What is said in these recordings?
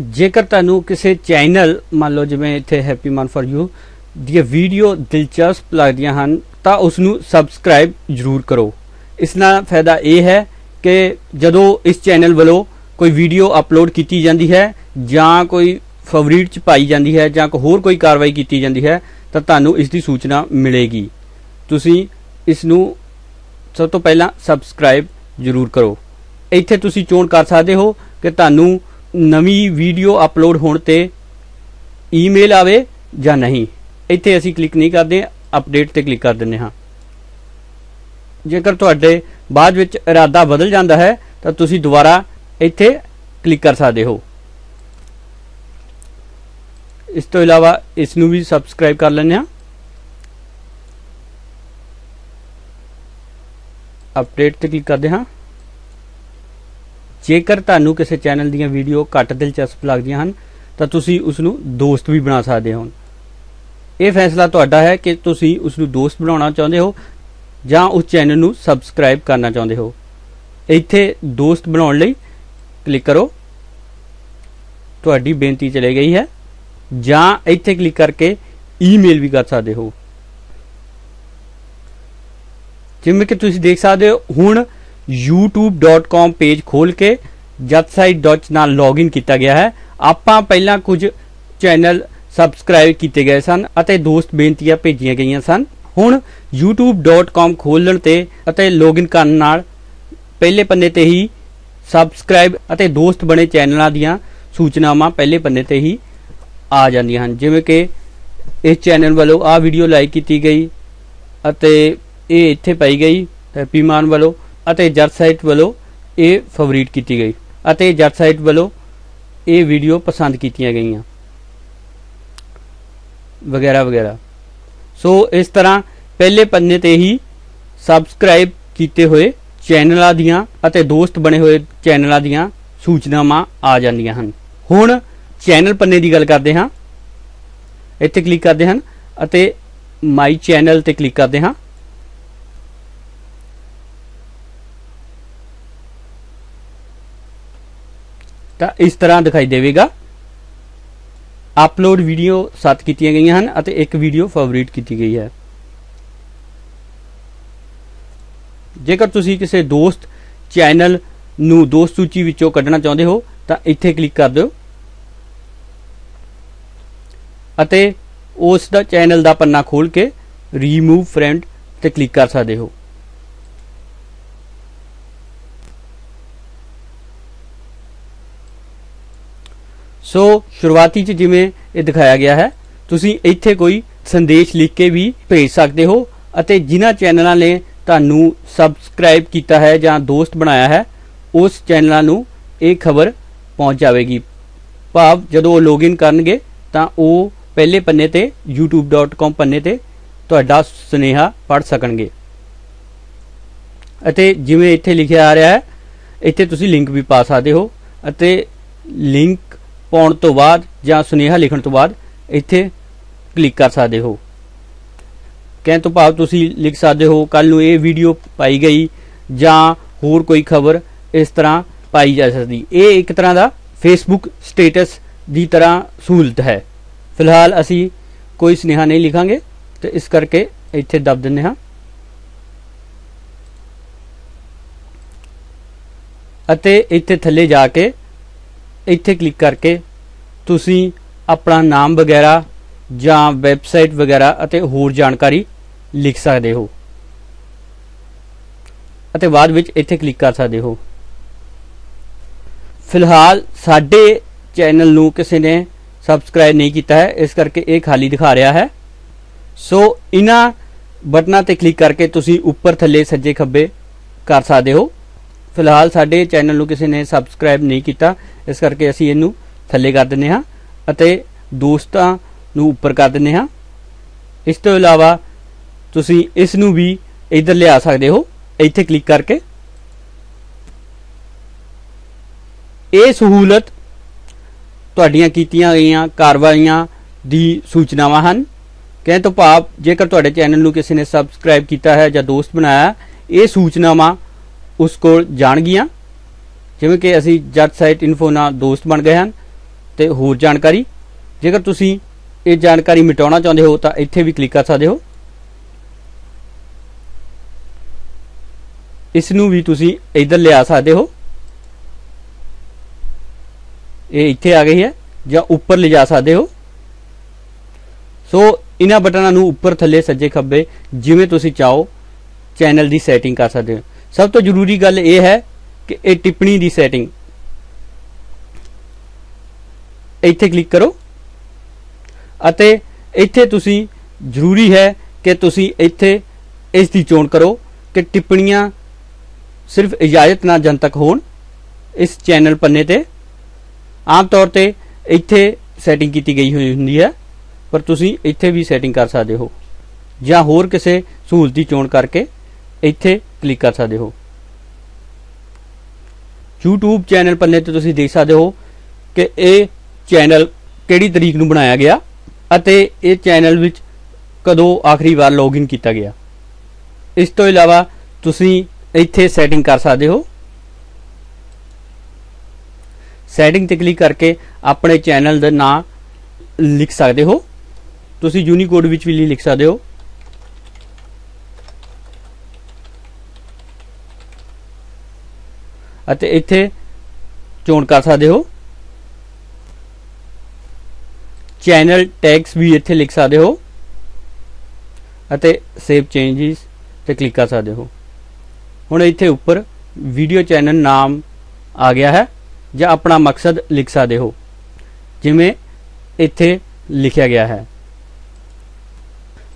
ਜੇਕਰ ਤੁਹਾਨੂੰ ਕਿਸੇ ਚੈਨਲ, ਮੰਨ ਲਓ ਜਿਵੇਂ ਇੱਥੇ ਹੈਪੀ ਮਨ ਫॉर ਯੂ ਦੀਆਂ ਵੀਡੀਓ ਦਿਲਚਸਪ ਲੱਗਦੀਆਂ ਹਨ, ਤਾਂ ਉਸ ਨੂੰ ਸਬਸਕ੍ਰਾਈਬ ਜ਼ਰੂਰ ਕਰੋ। ਇਸ ਨਾਲ ਫਾਇਦਾ ਇਹ ਹੈ ਕਿ ਜਦੋਂ ਇਸ ਚੈਨਲ ਵੱਲੋਂ ਕੋਈ ਵੀਡੀਓ ਅਪਲੋਡ ਕੀਤੀ ਜਾਂਦੀ ਹੈ, ਜਾਂ ਕੋਈ ਫੇਵਰਿਟ ਚ ਪਾਈ ਜਾਂਦੀ ਹੈ, ਜਾਂ ਹੋਰ ਕੋਈ ਕਾਰਵਾਈ ਕੀਤੀ ਜਾਂਦੀ ਹੈ, ਤਾਂ ਤੁਹਾਨੂੰ ਇਸ ਦੀ ਸੂਚਨਾ ਮਿਲੇਗੀ। ਤੁਸੀਂ ਇਸ ਨੂੰ ਸਭ ਤੋਂ ਪਹਿਲਾਂ ਸਬਸਕ੍ਰਾਈਬ ਜ਼ਰੂਰ ਕਰੋ। ਇੱਥੇ ਤੁਸੀਂ ਚੋਣ ਕਰ ਸਕਦੇ ਹੋ ਕਿ ਤੁਹਾਨੂੰ ਨਵੀਂ ਵੀਡੀਓ ਅਪਲੋਡ ਹੋਣ ਤੇ ਈਮੇਲ ਆਵੇ ਜਾਂ ਨਹੀਂ। ਇੱਥੇ ਅਸੀਂ ਕਲਿੱਕ ਨਹੀਂ ਕਰਦੇ ਅਪਡੇਟ ਤੇ ਕਲਿੱਕ ਕਰ ਦਿੰਦੇ ਹਾਂ। ਜੇਕਰ ਤੁਹਾਡੇ ਬਾਅਦ ਵਿੱਚ ਇਰਾਦਾ ਬਦਲ ਜਾਂਦਾ ਹੈ, ਤਾਂ ਤੁਸੀਂ ਦੁਬਾਰਾ ਇੱਥੇ ਕਲਿੱਕ ਕਰ ਸਕਦੇ ਹੋ। ਇਸ ਤੋਂ ਇਲਾਵਾ ਇਸ ਨੂੰ ਵੀ ਸਬਸਕ੍ਰਾਈਬ ਕਰ ਲੈਂਦੇ ਹਾਂ। ਅਪਡੇਟ ਤੇ ਕਲਿੱਕ ਕਰਦੇ ਹਾਂ। ਜੇਕਰ ਤੁਹਾਨੂੰ ਕਿਸੇ ਚੈਨਲ ਦੀਆਂ ਵੀਡੀਓ ਘੱਟ ਦਿਲਚਸਪ ਲੱਗਦੀਆਂ ਹਨ, ਤਾਂ ਤੁਸੀਂ ਉਸ ਨੂੰ ਦੋਸਤ ਵੀ ਬਣਾ ਸਕਦੇ ਹੋ ਇਹ ਫੈਸਲਾ ਤੁਹਾਡਾ ਹੈ ਕਿ ਤੁਸੀਂ ਉਸ ਨੂੰ ਦੋਸਤ ਬਣਾਉਣਾ ਚਾਹੁੰਦੇ ਹੋ ਜਾਂ ਉਸ ਚੈਨਲ ਨੂੰ ਸਬਸਕ੍ਰਾਈਬ ਕਰਨਾ ਚਾਹੁੰਦੇ ਹੋ। ਇੱਥੇ ਦੋਸਤ ਬਣਾਉਣ ਲਈ ਕਲਿੱਕ ਕਰੋ। ਤੁਹਾਡੀ ਬੇਨਤੀ ਚਲੇ ਗਈ ਹੈ। ਜਾਂ ਇੱਥੇ ਕਲਿੱਕ ਕਰਕੇ ਈਮੇਲ ਵੀ ਕਰ ਸਕਦੇ ਹੋ। ਜਿਵੇਂ ਕਿ ਤੁਸੀਂ ਦੇਖ ਸਕਦੇ ਹੋ, ਹੁਣ youtube.com ਪੇਜ ਖੋਲ ਕੇ ਜਤਸਾਈਟ ਨਾਲ ਲੌਗਇਨ ਕੀਤਾ ਗਿਆ ਹੈ। ਆਪਾਂ ਪਹਿਲਾਂ ਕੁਝ ਚੈਨਲ ਸਬਸਕ੍ਰਾਈਬ ਕੀਤੇ ਗਏ ਸਨ ਅਤੇ ਦੋਸਤ ਬੇਨਤੀਆਂ ਭੇਜੀਆਂ ਗਈਆਂ ਸਨ। ਹੁਣ youtube.com ਖੋਲਣ ਤੇ ਅਤੇ ਲੌਗਇਨ ਕਰਨ ਨਾਲ ਪਹਿਲੇ ਪੰਨੇ ਤੇ ਹੀ ਸਬਸਕ੍ਰਾਈਬ ਅਤੇ ਦੋਸਤ ਬਣੇ ਚੈਨਲਾਂ ਦੀਆਂ ਸੂਚਨਾਵਾਂ ਪਹਿਲੇ ਪੰਨੇ ਤੇ ਹੀ ਆ ਜਾਂਦੀਆਂ ਹਨ। ਜਿਵੇਂ ਕਿ ਇਸ ਚੈਨਲ ਵੱਲੋਂ ਆ ਵੀਡੀਓ ਲਾਈਕ ਕੀਤੀ ਗਈ ਅਤੇ ਇਹ ਇੱਥੇ ਪਾਈ ਗਈ ਹੈਪੀ ਮਾਨ ਵੱਲੋਂ। ਅਤੇ ਜੱਟ ਸਾਈਟ ਵੱਲੋਂ ਇਹ ਫੇਵਰਿਟ ਕੀਤੀ ਗਈ ਅਤੇ ਜੱਟ ਸਾਈਟ ਵੱਲੋਂ ਇਹ ਵੀਡੀਓ ਪਸੰਦ ਕੀਤੀਆਂ ਗਈਆਂ। ਵਗੈਰਾ ਵਗੈਰਾ। ਸੋ ਇਸ ਤਰ੍ਹਾਂ ਪਹਿਲੇ ਪੰਨੇ ਤੇ ਹੀ ਸਬਸਕ੍ਰਾਈਬ ਕੀਤੇ ਹੋਏ ਚੈਨਲਾਂ ਦੀਆਂ ਅਤੇ ਦੋਸਤ ਬਣੇ ਹੋਏ ਚੈਨਲਾਂ ਦੀਆਂ ਸੂਚਨਾਵਾਂ ਆ ਜਾਂਦੀਆਂ ਹਨ। ਹੁਣ ਚੈਨਲ ਪੰਨੇ ਦੀ ਗੱਲ ਕਰਦੇ ਹਾਂ। ਇੱਥੇ ਕਲਿੱਕ ਕਰਦੇ ਹਨ ਅਤੇ ਮਾਈ ਚੈਨਲ ਤੇ ਕਲਿੱਕ ਕਰਦੇ ਹਾਂ। ਤਾਂ ਇਸ ਤਰ੍ਹਾਂ ਦਿਖਾਈ ਦੇਵੇਗਾ। ਅਪਲੋਡ ਵੀਡੀਓ 7 ਕੀਤੀਆਂ ਗਈਆਂ ਹਨ ਅਤੇ ਇੱਕ ਵੀਡੀਓ ਫੇਵਰਿਟ ਕੀਤੀ ਗਈ ਹੈ। ਜੇਕਰ ਤੁਸੀਂ ਕਿਸੇ ਦੋਸਤ ਚੈਨਲ ਨੂੰ ਦੋਸਤ ਸੂਚੀ ਵਿੱਚੋਂ ਕੱਢਣਾ ਚਾਹੁੰਦੇ ਹੋ, ਤਾਂ ਇੱਥੇ ਕਲਿੱਕ ਕਰ ਦਿਓ। ਅਤੇ ਉਸ ਦਾ ਚੈਨਲ ਦਾ ਪੰਨਾ ਖੋਲ ਕੇ ਰੀਮੂਵ ਫਰੈਂਡ ਤੇ ਕਲਿੱਕ ਕਰ ਸਕਦੇ ਹੋ। ਸੋ ਸ਼ੁਰੂਆਤੀ ਚ ਜਿਵੇਂ ਇਹ ਦਿਖਾਇਆ ਗਿਆ ਹੈ, ਤੁਸੀਂ ਇੱਥੇ ਕੋਈ ਸੰਦੇਸ਼ ਲਿਖ ਕੇ ਵੀ ਭੇਜ ਸਕਦੇ ਹੋ ਅਤੇ ਜਿਨ੍ਹਾਂ ਚੈਨਲਾਂ ਨੇ ਤੁਹਾਨੂੰ ਸਬਸਕ੍ਰਾਈਬ ਕੀਤਾ ਹੈ ਜਾਂ ਦੋਸਤ ਬਣਾਇਆ ਹੈ, ਉਸ ਚੈਨਲਾਂ ਨੂੰ ਇਹ ਖਬਰ ਪਹੁੰਚ ਜਾਵੇਗੀ। ਭਾਵ ਜਦੋਂ ਉਹ ਲੌਗਇਨ ਕਰਨਗੇ, ਤਾਂ ਉਹ ਪਹਿਲੇ ਪੰਨੇ ਤੇ youtube.com ਪੰਨੇ ਤੇ ਤੁਹਾਡਾ ਸੁਨੇਹਾ ਪੜ ਸਕਣਗੇ। ਅਤੇ ਜਿਵੇਂ ਇੱਥੇ ਲਿਖਿਆ ਆ ਰਿਹਾ ਹੈ, ਇੱਥੇ ਤੁਸੀਂ ਲਿੰਕ ਵੀ ਪਾ ਸਕਦੇ ਹੋ ਅਤੇ ਲਿੰਕ ਪਾਉਣ ਤੋਂ ਬਾਅਦ ਜਾਂ ਸੁਨੇਹਾ ਲਿਖਣ ਤੋਂ ਬਾਅਦ ਇੱਥੇ ਕਲਿੱਕ ਕਰ ਸਕਦੇ ਹੋ। ਕਹਿਣ ਤੋਂ ਭਾਵ ਤੁਸੀਂ ਲਿਖ ਸਕਦੇ ਹੋ ਕੱਲ ਨੂੰ ਇਹ ਵੀਡੀਓ ਪਾਈ ਗਈ ਜਾਂ ਹੋਰ ਕੋਈ ਖਬਰ ਇਸ ਤਰ੍ਹਾਂ ਪਾਈ ਜਾ ਸਕਦੀ। ਇਹ ਇੱਕ ਤਰ੍ਹਾਂ ਦਾ ਫੇਸਬੁੱਕ ਸਟੇਟਸ ਦੀ ਤਰ੍ਹਾਂ ਸਹੂਲਤ ਹੈ। ਫਿਲਹਾਲ ਅਸੀਂ ਕੋਈ ਸੁਨੇਹਾ ਨਹੀਂ ਲਿਖਾਂਗੇ ਤੇ ਇਸ ਕਰਕੇ ਇੱਥੇ ਦੱਬ ਦਿੰਨੇ ਹਾਂ। ਅਤੇ ਇੱਥੇ ਥੱਲੇ ਜਾ ਕੇ ਇੱਥੇ ਕਲਿੱਕ ਕਰਕੇ ਤੁਸੀਂ ਆਪਣਾ ਨਾਮ ਵਗੈਰਾ ਜਾਂ ਵੈਬਸਾਈਟ ਵਗੈਰਾ ਅਤੇ ਹੋਰ ਜਾਣਕਾਰੀ ਲਿਖ ਸਕਦੇ ਹੋ। ਅਤੇ ਬਾਅਦ ਵਿੱਚ ਇੱਥੇ ਕਲਿੱਕ ਕਰ ਸਕਦੇ ਹੋ। ਫਿਲਹਾਲ ਸਾਡੇ ਚੈਨਲ ਨੂੰ ਕਿਸੇ ਨੇ ਸਬਸਕ੍ਰਾਈਬ ਨਹੀਂ ਕੀਤਾ ਹੈ, ਇਸ ਕਰਕੇ ਇਹ ਖਾਲੀ ਦਿਖਾ ਰਿਹਾ ਹੈ। ਸੋ ਇਹਨਾਂ ਬਟਨਾਂ ਤੇ ਕਲਿੱਕ ਕਰਕੇ ਤੁਸੀਂ ਉੱਪਰ ਥੱਲੇ ਸੱਜੇ ਖੱਬੇ ਕਰ ਸਕਦੇ ਹੋ। ਫਿਲਹਾਲ ਸਾਡੇ ਚੈਨਲ ਨੂੰ ਕਿਸੇ ਨੇ ਸਬਸਕ੍ਰਾਈਬ ਨਹੀਂ ਕੀਤਾ, ਇਸ ਕਰਕੇ ਅਸੀਂ ਇਹਨੂੰ ਥੱਲੇ ਕਰ ਦਿੰਨੇ ਹਾਂ ਅਤੇ ਦੋਸਤਾਂ ਨੂੰ ਉੱਪਰ ਕਰ ਦਿੰਨੇ ਹਾਂ। ਇਸ ਤੋਂ ਇਲਾਵਾ ਤੁਸੀਂ ਇਸ ਨੂੰ ਵੀ ਇੱਧਰ ਲਿਆ ਸਕਦੇ ਹੋ, ਇੱਥੇ ਕਲਿੱਕ ਕਰਕੇ। ਇਹ ਸਹੂਲਤ ਤੁਹਾਡੀਆਂ ਕੀਤੀਆਂ ਗਈਆਂ ਕਾਰਵਾਈਆਂ ਦੀ ਸੂਚਨਾਵਾਂ ਹਨ। ਕਹਿਣ ਤੋਂ ਭਾਵ ਜੇਕਰ ਤੁਹਾਡੇ ਚੈਨਲ ਨੂੰ ਕਿਸੇ ਨੇ ਸਬਸਕ੍ਰਾਈਬ ਕੀਤਾ ਹੈ ਜਾਂ ਦੋਸਤ ਬਣਾਇਆ, ਇਹ ਸੂਚਨਾਵਾਂ ਉਸ ਕੋਲ ਜਾਣਗੀਆਂ ਜਿਵੇਂ ਕਿ ਅਸੀਂ ਜੱਟ ਸਾਈਟ ਇਨਫੋ ਨਾਲ ਦੋਸਤ ਬਣ ਗਏ ਹਨ ਤੇ ਹੋਰ ਜਾਣਕਾਰੀ। ਜੇਕਰ ਤੁਸੀਂ ਇਹ ਜਾਣਕਾਰੀ ਮਿਟਾਉਣਾ ਚਾਹੁੰਦੇ ਹੋ ਤਾਂ ਇੱਥੇ ਵੀ ਕਲਿੱਕ ਕਰ ਸਕਦੇ ਹੋ। ਇਸ ਨੂੰ ਵੀ ਤੁਸੀਂ ਇਧਰ ਲਿਆ ਸਕਦੇ ਹੋ। ਇਹ ਇੱਥੇ ਆ ਗਈ ਹੈ ਜਾਂ ਉੱਪਰ ਲਿਜਾ ਸਕਦੇ ਹੋ। ਸੋ ਇਹਨਾਂ ਬਟਨਾਂ ਨੂੰ ਉੱਪਰ ਥੱਲੇ ਸੱਜੇ ਖੱਬੇ ਜਿਵੇਂ ਤੁਸੀਂ ਚਾਹੋ ਚੈਨਲ ਦੀ ਸੈਟਿੰਗ ਕਰ ਸਕਦੇ ਹੋ। ਸਭ ਤੋਂ ਜ਼ਰੂਰੀ ਗੱਲ ਇਹ ਹੈ ਕਿ ਇਹ ਟਿੱਪਣੀ ਦੀ ਸੈਟਿੰਗ ਇੱਥੇ ਕਲਿੱਕ ਕਰੋ। ਅਤੇ ਇੱਥੇ ਤੁਸੀਂ ਜ਼ਰੂਰੀ ਹੈ ਕਿ ਤੁਸੀਂ ਇੱਥੇ ਇਸ ਦੀ ਚੋਣ ਕਰੋ ਕਿ ਟਿੱਪਣੀਆਂ ਸਿਰਫ ਇਜਾਜ਼ਤ ਨਾਲ ਜਨਤਕ ਹੋਣ ਇਸ ਚੈਨਲ ਪੰਨੇ ਤੇ। ਆਮ ਤੌਰ ਤੇ ਇੱਥੇ ਸੈਟਿੰਗ ਕੀਤੀ ਗਈ ਹੋਈ ਹੁੰਦੀ ਹੈ, ਪਰ ਤੁਸੀਂ ਇੱਥੇ ਵੀ ਸੈਟਿੰਗ ਕਰ ਸਕਦੇ ਹੋ। ਜਾਂ ਹੋਰ ਕਿਸੇ ਸਹੂਲਤ ਦੀ ਚੋਣ ਕਰਕੇ ਇੱਥੇ ਕਲਿੱਕ ਕਰ ਸਕਦੇ ਹੋ। YouTube ਚੈਨਲ ਪੰਨੇ ਤੇ ਤੁਸੀਂ ਦੇਖ ਸਕਦੇ ਹੋ ਕਿ ਇਹ ਚੈਨਲ ਕਿਹੜੀ ਤਰੀਕ ਨੂੰ ਬਣਾਇਆ ਗਿਆ ਅਤੇ ਇਹ ਚੈਨਲ ਵਿੱਚ ਕਦੋਂ ਆਖਰੀ ਵਾਰ ਲੌਗਇਨ ਕੀਤਾ ਗਿਆ। ਇਸ ਤੋਂ ਇਲਾਵਾ ਤੁਸੀਂ ਇੱਥੇ ਸੈਟਿੰਗ ਕਰ ਸਕਦੇ ਹੋ। ਸੈਟਿੰਗ ਤੇ ਕਲਿੱਕ ਕਰਕੇ ਆਪਣੇ ਚੈਨਲ ਦਾ ਨਾਮ ਲਿਖ ਸਕਦੇ ਹੋ। ਤੁਸੀਂ ਯੂਨੀਕੋਡ ਵਿੱਚ ਵੀ ਲਿਖ ਸਕਦੇ ਹੋ। ਅਤੇ ਇੱਥੇ ਚੋਣ ਕਰ ਸਕਦੇ ਹੋ। ਚੈਨਲ ਟੈਗਸ ਵੀ ਇੱਥੇ ਲਿਖ ਸਕਦੇ ਹੋ ਅਤੇ ਸੇਵ ਚੇਂਜਸ ਤੇ ਕਲਿੱਕ ਕਰ ਸਕਦੇ ਹੋ। ਹੁਣ ਇੱਥੇ ਉੱਪਰ ਵੀਡੀਓ ਚੈਨਲ ਨਾਮ ਆ ਗਿਆ ਹੈ ਜਾਂ ਆਪਣਾ ਮਕਸਦ ਲਿਖ ਸਕਦੇ ਹੋ, ਜਿਵੇਂ ਇੱਥੇ ਲਿਖਿਆ ਗਿਆ ਹੈ।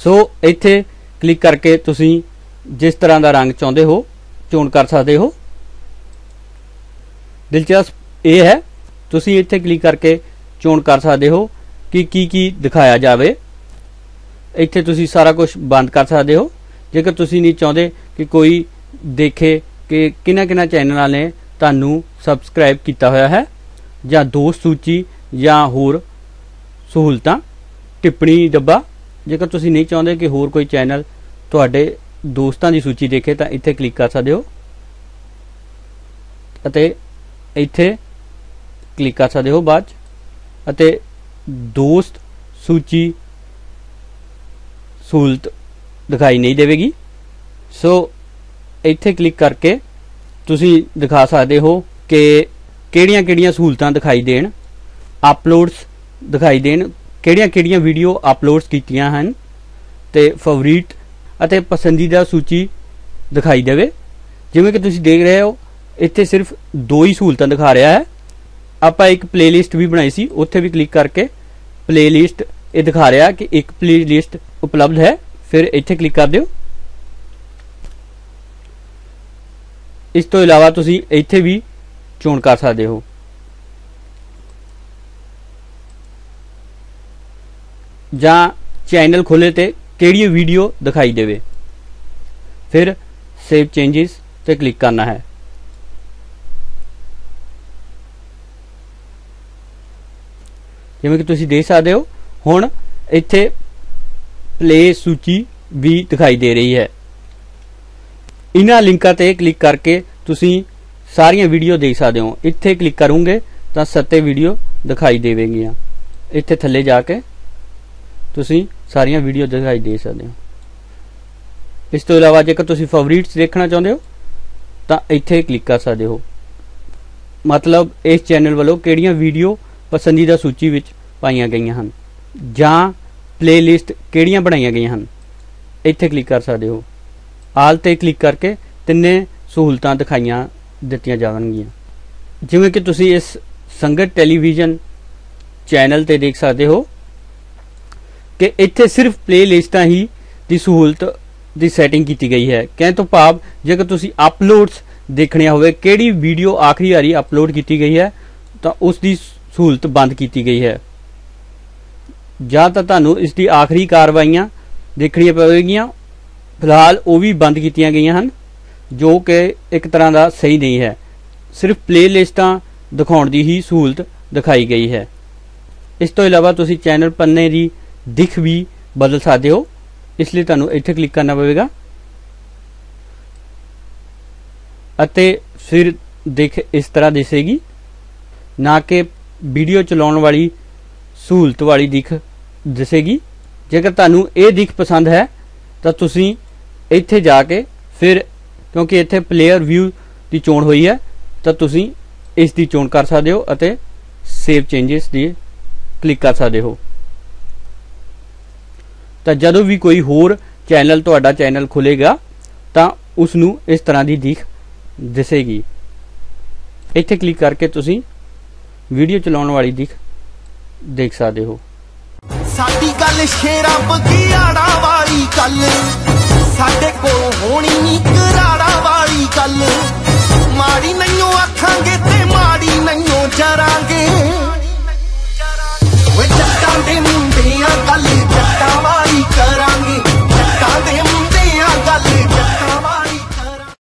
ਸੋ ਇੱਥੇ ਕਲਿੱਕ ਕਰਕੇ ਤੁਸੀਂ ਜਿਸ ਤਰ੍ਹਾਂ ਦਾ ਰੰਗ ਚਾਹੁੰਦੇ ਹੋ ਚੋਣ ਕਰ ਸਕਦੇ ਹੋ। ਦਿਲਚਸਪ ਇਹ ਹੈ, ਤੁਸੀਂ ਇੱਥੇ ਕਲਿੱਕ ਕਰਕੇ ਚੋਣ ਕਰ ਸਕਦੇ ਹੋ ਕਿ ਕੀ ਕੀ ਦਿਖਾਇਆ ਜਾਵੇ। ਇੱਥੇ ਤੁਸੀਂ ਸਾਰਾ ਕੁਝ ਬੰਦ ਕਰ ਸਕਦੇ ਹੋ। ਜੇਕਰ ਤੁਸੀਂ ਨਹੀਂ ਚਾਹੁੰਦੇ ਕਿ ਕੋਈ ਦੇਖੇ ਕਿ ਕਿਹਨਾਂ ਕਿਹਨਾਂ ਚੈਨਲਾਂ ਨੇ ਤੁਹਾਨੂੰ ਸਬਸਕ੍ਰਾਈਬ ਕੀਤਾ ਹੋਇਆ ਹੈ, ਜਾਂ ਦੋਸਤ ਸੂਚੀ ਜਾਂ ਹੋਰ ਸਹੂਲਤਾਂ, ਟਿੱਪਣੀ ਡੱਬਾ, ਜੇਕਰ ਤੁਸੀਂ ਨਹੀਂ ਚਾਹੁੰਦੇ ਕਿ ਹੋਰ ਕੋਈ ਚੈਨਲ ਤੁਹਾਡੇ ਦੋਸਤਾਂ ਦੀ ਸੂਚੀ ਦੇਖੇ, ਤਾਂ ਇੱਥੇ ਕਲਿੱਕ ਕਰ ਸਕਦੇ ਹੋ। ਅਤੇ ਇੱਥੇ ਕਲਿੱਕ ਕਰ ਸਕਦੇ ਹੋ ਬਾਅਦ ਅਤੇ ਦੋਸਤ ਸੂਚੀ ਸਹੂਲਤ ਦਿਖਾਈ ਨਹੀਂ ਦੇਵੇਗੀ। ਸੋ ਇੱਥੇ ਕਲਿੱਕ ਕਰਕੇ ਤੁਸੀਂ ਦਿਖਾ ਸਕਦੇ ਹੋ ਕਿ ਕਿਹੜੀਆਂ-ਕਿਹੜੀਆਂ ਸਹੂਲਤਾਂ ਦਿਖਾਈ ਦੇਣ, ਅਪਲੋਡਸ ਦਿਖਾਈ ਦੇਣ, ਕਿਹੜੀਆਂ-ਕਿਹੜੀਆਂ ਵੀਡੀਓ ਅਪਲੋਡਸ ਕੀਤੀਆਂ ਹਨ ਤੇ ਫੇਵਰਿਟ ਅਤੇ ਪਸੰਦੀਦਾ ਸੂਚੀ ਦਿਖਾਈ ਦੇਵੇ। ਜਿਵੇਂ ਕਿ ਤੁਸੀਂ ਦੇਖ ਰਹੇ ਹੋ ਇੱਥੇ ਸਿਰਫ ਦੋ ਹੀ ਸਹੂਲਤਾਂ ਦਿਖਾ ਰਿਹਾ ਹੈ। ਆਪਾਂ ਇੱਕ ਪਲੇਲਿਸਟ ਵੀ ਬਣਾਈ ਸੀ, ਉੱਥੇ ਵੀ ਕਲਿੱਕ ਕਰਕੇ ਪਲੇਲਿਸਟ ਇਹ ਦਿਖਾ ਰਿਹਾ ਕਿ ਇੱਕ ਪਲੇਲਿਸਟ ਉਪਲਬਧ ਹੈ। ਫਿਰ ਇੱਥੇ ਕਲਿੱਕ ਕਰ ਦਿਓ। ਇਸ ਤੋਂ ਇਲਾਵਾ ਤੁਸੀਂ ਇੱਥੇ ਵੀ ਚੋਣ ਕਰ ਸਕਦੇ ਹੋ। ਜਾਂ ਚੈਨਲ ਖੋਲੇ ਤੇ ਕਿਹੜੀ ਵੀਡੀਓ ਦਿਖਾਈ ਦੇਵੇ। ਫਿਰ ਸੇਵ ਚੇਂਜਸ ਤੇ ਕਲਿੱਕ ਕਰਨਾ ਹੈ। ਜਿਵੇਂ ਕਿ ਤੁਸੀਂ ਦੇਖ ਸਕਦੇ ਹੋ, ਹੁਣ ਇੱਥੇ ਪਲੇ ਸੂਚੀ ਵੀ ਦਿਖਾਈ ਦੇ ਰਹੀ ਹੈ। ਇਹਨਾਂ ਲਿੰਕਾਂ ਤੇ ਕਲਿੱਕ ਕਰਕੇ ਤੁਸੀਂ ਸਾਰੀਆਂ ਵੀਡੀਓ ਦੇਖ ਸਕਦੇ ਹੋ। ਇੱਥੇ ਕਲਿੱਕ ਕਰੋਗੇ ਤਾਂ ਸੱਤੇ ਵੀਡੀਓ ਦਿਖਾਈ ਦੇਵੇਗੀਆਂ। ਇੱਥੇ ਥੱਲੇ ਜਾ ਕੇ ਤੁਸੀਂ ਸਾਰੀਆਂ ਵੀਡੀਓ ਦਿਖਾਈ ਦੇ ਸਕਦੇ ਹੋ। ਇਸ ਤੋਂ ਇਲਾਵਾ ਜੇਕਰ ਤੁਸੀਂ ਫੇਵਰਿਟਸ ਦੇਖਣਾ ਚਾਹੁੰਦੇ ਹੋ, ਤਾਂ ਇੱਥੇ ਕਲਿੱਕ ਕਰ ਸਕਦੇ ਹੋ। ਮਤਲਬ ਇਸ ਚੈਨਲ ਵੱਲੋਂ ਕਿਹੜੀਆਂ ਵੀਡੀਓ ਪਸੰਦੀਦਾ ਸੂਚੀ ਵਿੱਚ ਪਾਈਆਂ ਗਈਆਂ ਹਨ। ਜਾਂ ਪਲੇਲਿਸਟ ਕਿਹੜੀਆਂ ਬਣਾਈਆਂ ਗਈਆਂ ਹਨ? ਇੱਥੇ ਕਲਿੱਕ ਕਰ ਸਕਦੇ ਹੋ। ਆਲ ਤੇ ਕਲਿੱਕ ਕਰਕੇ ਤਿੰਨੇ ਸਹੂਲਤਾਂ ਦਿਖਾਈਆਂ ਦਿੱਤੀਆਂ ਜਾਣਗੀਆਂ। ਜਿਵੇਂ ਕਿ ਤੁਸੀਂ ਇਸ ਸੰਗਤ ਟੈਲੀਵਿਜ਼ਨ ਚੈਨਲ ਤੇ ਦੇਖ ਸਕਦੇ ਹੋ ਕਿ ਇੱਥੇ ਸਿਰਫ ਪਲੇਲਿਸਟਾਂ ਹੀ ਦੀ ਸਹੂਲਤ ਦੀ ਸੈਟਿੰਗ ਕੀਤੀ ਗਈ ਹੈ। ਕਹਿਣ ਤੋਂ ਭਾਵ, ਜੇਕਰ ਤੁਸੀਂ ਅਪਲੋਡਸ ਦੇਖਣੀਆਂ ਹੋਵੇ, ਕਿਹੜੀ ਵੀਡੀਓ ਆਖਰੀ ਵਾਰੀ ਅਪਲੋਡ ਕੀਤੀ ਗਈ ਹੈ, ਤਾਂ ਉਸ ਦੀ ਸਹੂਲਤ ਬੰਦ ਕੀਤੀ ਗਈ ਹੈ। ਜਾਂ ਤਾਂ ਤੁਹਾਨੂੰ ਇਸ ਦੀ ਆਖਰੀ ਕਾਰਵਾਈਆਂ ਦੇਖਣੀਆਂ ਪਵੇਗੀਆਂ। ਫਿਲਹਾਲ ਉਹ ਵੀ ਬੰਦ ਕੀਤੀਆਂ ਗਈਆਂ ਹਨ, ਜੋ ਕਿ ਇੱਕ ਤਰ੍ਹਾਂ ਦਾ ਸਹੀ ਨਹੀਂ ਹੈ। ਸਿਰਫ ਪਲੇਲਿਸਟਾਂ ਦਿਖਾਉਣ ਦੀ ਹੀ ਸਹੂਲਤ ਦਿਖਾਈ ਗਈ ਹੈ। ਇਸ ਤੋਂ ਇਲਾਵਾ ਤੁਸੀਂ ਚੈਨਲ ਪੰਨੇ ਦੀ ਦਿਖ ਵੀ ਬਦਲ ਸਕਦੇ ਹੋ। ਇਸ ਲਈ ਤੁਹਾਨੂੰ ਇੱਥੇ ਕਲਿੱਕ ਕਰਨਾ ਪਵੇਗਾ। ਅਤੇ ਫਿਰ ਦਿਖ ਇਸ ਤਰ੍ਹਾਂ ਦਿਸੇਗੀ। ਨਾ ਕਿ ਵੀਡੀਓ ਚਲਾਉਣ ਵਾਲੀ ਸਹੂਲਤ ਵਾਲੀ ਦਿੱਖ ਦਿਸੇਗੀ। ਜੇਕਰ ਤੁਹਾਨੂੰ ਇਹ ਦਿੱਖ ਪਸੰਦ ਹੈ, ਤਾਂ ਤੁਸੀਂ ਇੱਥੇ ਜਾ ਕੇ ਫਿਰ, ਕਿਉਂਕਿ ਇੱਥੇ ਪਲੇਅਰ ਵਿਊ ਦੀ ਚੋਣ ਹੋਈ ਹੈ, ਤਾਂ ਤੁਸੀਂ ਇਸ ਦੀ ਚੋਣ ਕਰ ਸਕਦੇ ਹੋ ਅਤੇ ਸੇਵ ਚੇਂजेस ਦੀ ਕਲਿੱਕ ਕਰ ਸਕਦੇ ਹੋ। ਤਾਂ ਜਦੋਂ ਵੀ ਕੋਈ ਹੋਰ ਚੈਨਲ ਤੁਹਾਡਾ ਚੈਨਲ ਖੁੱਲੇਗਾ ਤਾਂ ਉਸ ਨੂੰ ਇਸ ਤਰ੍ਹਾਂ ਦੀ ਦਿੱਖ ਦਿਸੇਗੀ। ਇੱਥੇ ਕਲਿੱਕ ਕਰਕੇ ਤੁਸੀਂ ਵੀਡੀਓ ਚਲਾਉਣ ਵਾਲੀ ਦੀ ਦੇਖ ਸਕਦੇ ਹੋ। ਸਾਡੀ ਗੱਲ ਸ਼ੇਰਾਂ ਬਗਿਆੜਾ ਵਾਲੀ ਗੱਲ। ਸਾਡੇ ਕੋਲ ਹੋਣੀ ਨਹੀਂ ਕਰਾੜਾ ਵਾਲੀ ਗੱਲ। ਮਾੜੀ ਨਹੀਂਓ ਆਖਾਂਗੇ ਤੇ ਮਾੜੀ ਨਹੀਂਓ ਜਰਾਂਗੇ। ਵੇ ਜੱਟਾਂ ਦੇ ਮੁੰਡਿਆਂ ਗੱਲ